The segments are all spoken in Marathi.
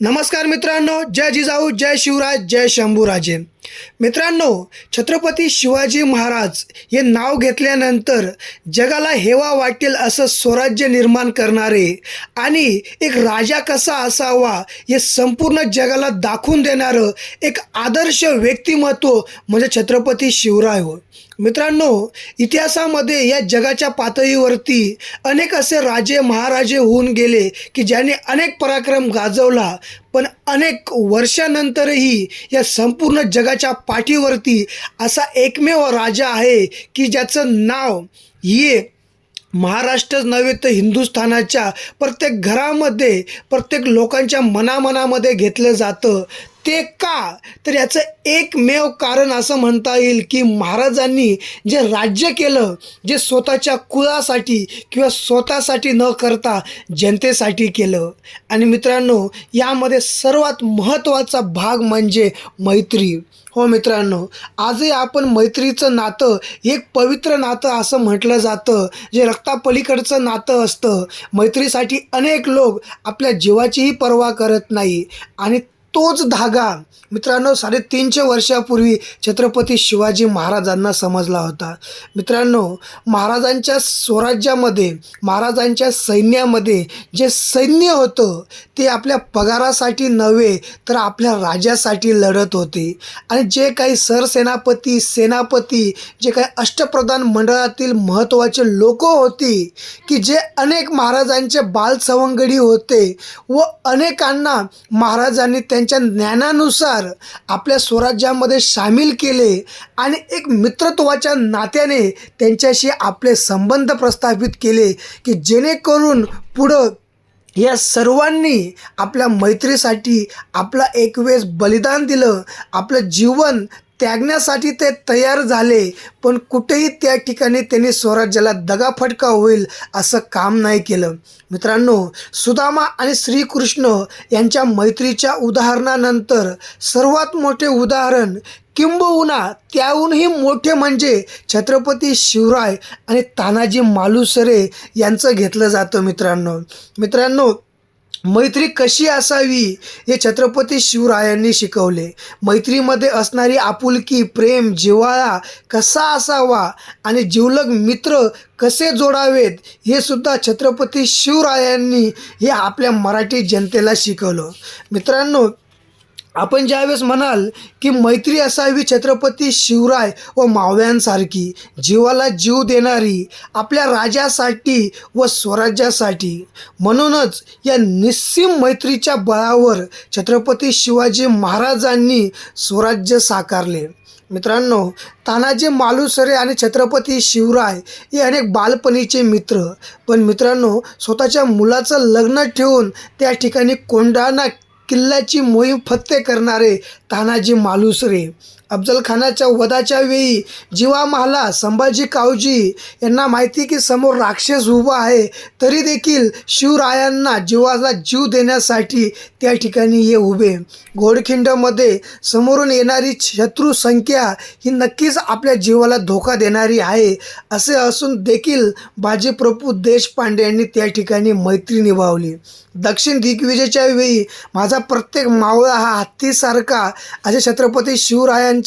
नमस्कार मित्रांनो जय जिजाऊ जय शिवराज जय शंभूराजे. मित्रांनो छत्रपती शिवाजी महाराज हे नाव घेतल्यानंतर जगाला हेवा वाटेल असं स्वराज्य निर्माण करणारे आणि एक राजा कसा असावा हे संपूर्ण जगाला दाखवून देणारं एक आदर्श व्यक्तिमत्व म्हणजे छत्रपती शिवराय होय. मित्रांनो इतिहासामध्ये या जगाच्या पातळीवरती अनेक असे राजे महाराजे होऊन गेले की ज्यांनी अनेक पराक्रम गाजवला. पण अनेक वर्षानंतरही या संपूर्ण जगाच्या पाठीवरती असा एकमेव राजा आहे की ज्याचं नाव ये महाराष्ट्रच नव्हे तर हिंदुस्थानाच्या प्रत्येक घरामध्ये प्रत्येक लोकांच्या मनामनामध्ये घेतलं जातं. ते का तर याचं एकमेव कारण असं म्हणता येईल की महाराजांनी जे राज्य केलं जे स्वतःच्या कुळासाठी किंवा स्वतःसाठी न करता जनतेसाठी केलं. आणि मित्रांनो यामध्ये सर्वात महत्त्वाचा भाग म्हणजे मैत्री. हो मित्रांनो आजही आपण मैत्रीचं नातं एक पवित्र नातं असं म्हटलं जातं जे रक्तापलीकडचं नातं असतं. मैत्रीसाठी अनेक लोक आपल्या जीवाचीही पर्वा करत नाही. आणि तोच धागा मित्रांनो साडेतीनशे वर्षापूर्वी छत्रपती शिवाजी महाराजांना समजला होता. मित्रांनो महाराजांच्या स्वराज्यामध्ये महाराजांच्या सैन्यामध्ये जे सैन्य होतं ते आपल्या पगारासाठी नव्हे तर आपल्या राजासाठी लढत होते. आणि जे काही सरसेनापती सेनापती जे काही अष्टप्रधान मंडळातील महत्त्वाचे लोक होती की जे अनेक महाराजांचे बालसवंगडी होते व अनेकांना महाराजांनी त्यांच्या त्यांच्या ज्ञानानुसार आपल्या स्वराज्यामध्ये सामील केले आणि एक मित्रत्वाच्या नात्याने त्यांच्याशी आपले संबंध प्रस्थापित केले की जेणेकरून पुढं या सर्वांनी आपल्या मैत्रीसाठी आपला एक वेळेस बलिदान दिलं आपलं जीवन त्यागण्यासाठी ते तयार झाले पण कुठेही त्या ठिकाणी त्यांनी स्वराज्याला दगाफटका होईल असं काम नाही केलं. मित्रांनो सुदामा आणि श्रीकृष्ण यांच्या मैत्रीच्या उदाहरणानंतर सर्वात मोठे उदाहरण किंबहुना त्याहूनही मोठे म्हणजे छत्रपती शिवराय आणि तानाजी मालुसरे यांचं घेतलं जातं मित्रांनो. मित्रांनो मैत्री कशी असावी हे छत्रपती शिवरायांनी शिकवले. मैत्रीमध्ये असणारी आपुलकी प्रेम जिव्हाळा कसा असावा आणि जिवलग मित्र कसे जोडावेत हे सुद्धा छत्रपती शिवरायांनी हे आपल्या मराठी जनतेला शिकवलं. मित्रांनो आपण ज्यावेळेस म्हणाल की मैत्री असावी छत्रपती शिवराय व मावळ्यांसारखी जीवाला जीव देणारी आपल्या राजासाठी व स्वराज्यासाठी. म्हणूनच या निस्सीम मैत्रीच्या बळावर छत्रपती शिवाजी महाराजांनी स्वराज्य साकारले. मित्रांनो तानाजी मालुसरे आणि छत्रपती शिवराय हे अनेक बालपणीचे मित्र. पण मित्रांनो स्वतःच्या मुलाचं लग्न ठेवून त्या ठिकाणी कोंढाणा किल्ल्याची मोहीम फत्ते करणारे तानाजी मालुसरे. अफजलखानाच्या वधाच्या वेळी जीवा महाला संभाजी कावजी यांना माहिती की समोर राक्षस उभा आहे तरी देखील शिवरायांना जीवाला जीव देण्यासाठी त्या ठिकाणी हे उभे. घोडखिंडमध्ये समोरून येणारी शत्रू संख्या ही नक्कीच आपल्या जीवाला धोका देणारी आहे असे असून देखील बाजीप्रभू देशपांडे यांनी त्या ठिकाणी मैत्री निभावली. दक्षिण दिग्विजयच्या वेळी माझा प्रत्येक मावळा हा हत्तीसारखा असे छत्रपती शिवरायांच्या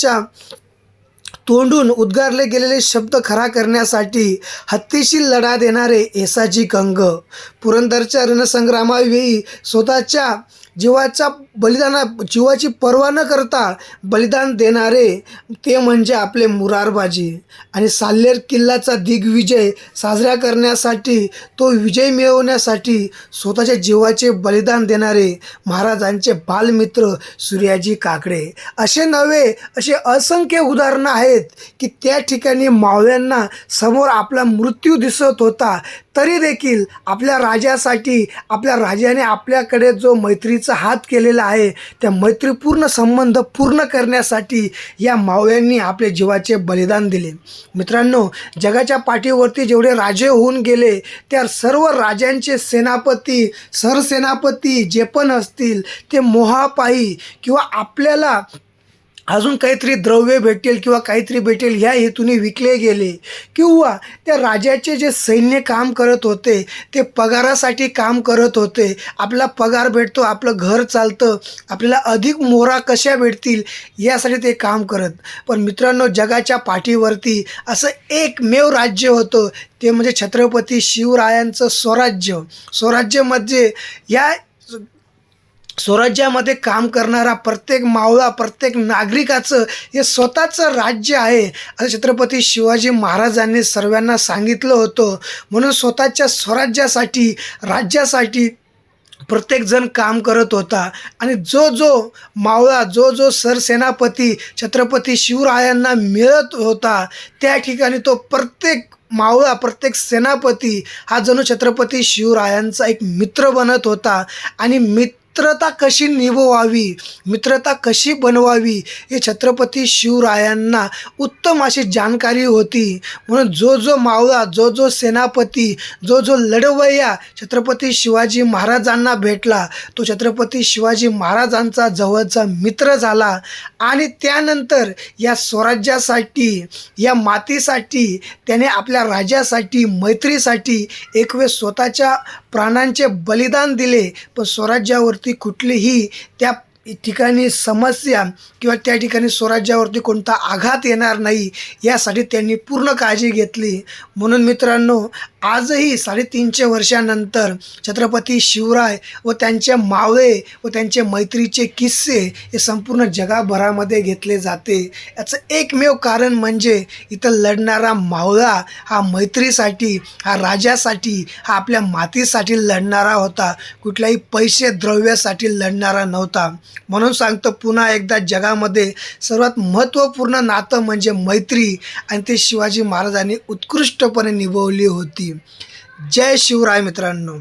तोंडून उद्गारले गेलेले शब्द खरा करण्यासाठी हत्तीशी लढा देणारे येसाजी गंग पुरंदरच्या रणसंग्रामावेळी स्वतःच्या जीवाचा बलिदाना जीवाची पर्वा न करता बलिदान देणारे ते म्हणजे आपले मुरारबाजी. आणि साल्लेर किल्ल्याचा दिग्विजय साजरा करण्यासाठी तो विजय मिळवण्यासाठी स्वतःच्या जीवाचे बलिदान देणारे महाराजांचे बालमित्र सूर्याजी काकडे. असे नव्हे असे असंख्य उदाहरणं आहेत की त्या ठिकाणी मावळ्यांना समोर आपला मृत्यू दिसत होता तरी देखील आपल्या राजासाठी आपल्या राजाने आपल्याकडे जो मैत्रीचा हात केलेला आहे त्या मैत्रीपूर्ण संबंध पूर्ण करण्यासाठी या मावळ्यांनी आपले जीवाचे बलिदान दिले. मित्रांनो जगाच्या पाठीवरती जेवढे राजे होऊन गेले त्या सर्व राजांचे सेनापती सरसेनापती जे पण असतील ते मोहापायी किंवा आपल्याला अजून काहीतरी द्रव्य भेटेल किंवा काहीतरी भेटेल ह्या हेतूने विकले गेले. किंवा त्या राजाचे जे सैन्य काम करत होते ते पगारासाठी काम करत होते. आपला पगार भेटतो आपलं घर चालतं आपल्याला अधिक मोहरा कशा भेटतील यासाठी ते काम करत. पण मित्रांनो जगाच्या पाठीवरती असं एकमेव राज्य होतं ते म्हणजे छत्रपती शिवरायांचं स्वराज्य. स्वराज्यमध्ये म्हणजे या स्वराज्यामध्ये काम करणारा प्रत्येक मावळा प्रत्येक नागरिकाचं हे स्वतःचं राज्य आहे. असं छत्रपती शिवाजी महाराजांनी सर्वांना सांगितलं होतं म्हणून स्वतःच्या स्वराज्यासाठी राज्यासाठी प्रत्येकजण काम करत होता. आणि जो जो मावळा जो जो सरसेनापती छत्रपती शिवरायांना मिळत होता त्या ठिकाणी तो प्रत्येक मावळा प्रत्येक सेनापती हा जणू छत्रपती शिवरायांचा एक मित्र बनत होता. आणि मित्रता कशी निभवावी? मित्रता कशी बनवावी? हे छत्रपती शिवरायांना उत्तम अशी जानकारी होती. म्हणून जो जो मावळा जो जो सेनापती जो जो लढवय्या छत्रपती शिवाजी महाराजांना भेटला. तो छत्रपती शिवाजी महाराजांचा जवळचा मित्र झाला. आणि त्यानंतर या स्वराज्यासाठी या मातीसाठी त्याने आपल्या राजासाठी मैत्रीसाठी एक वेळ स्वतःच्या प्राणांचे बलिदान दिले. पण स्वराज्यावर स्वराज्यावरती कुठलीही त्या ठिकाणी समस्या किंवा त्या ठिकाणी स्वराज्यावरती कोणता आघात येणार नाही यासाठी त्यांनी पूर्ण काळजी घेतली. म्हणून मित्रांनो आजही साडेतीनशे वर्षानंतर छत्रपती शिवराय व त्यांच्या मावळे व त्यांचे मैत्रीचे किस्से हे संपूर्ण जगाभरामध्ये घेतले जाते. याचं एकमेव कारण म्हणजे इथं लढणारा मावळा हा मैत्रीसाठी हा राजासाठी हा आपल्या मातीसाठी लढणारा होता. कुठल्याही पैसे द्रव्यासाठी लढणारा नव्हता. म्हणून सांगतो पुन्हा एकदा जगामध्ये सर्वात महत्त्वपूर्ण नातं म्हणजे मैत्री आणि ते शिवाजी महाराजांनी उत्कृष्टपणे निभवली होती. जय शिवराय मित्रांनो.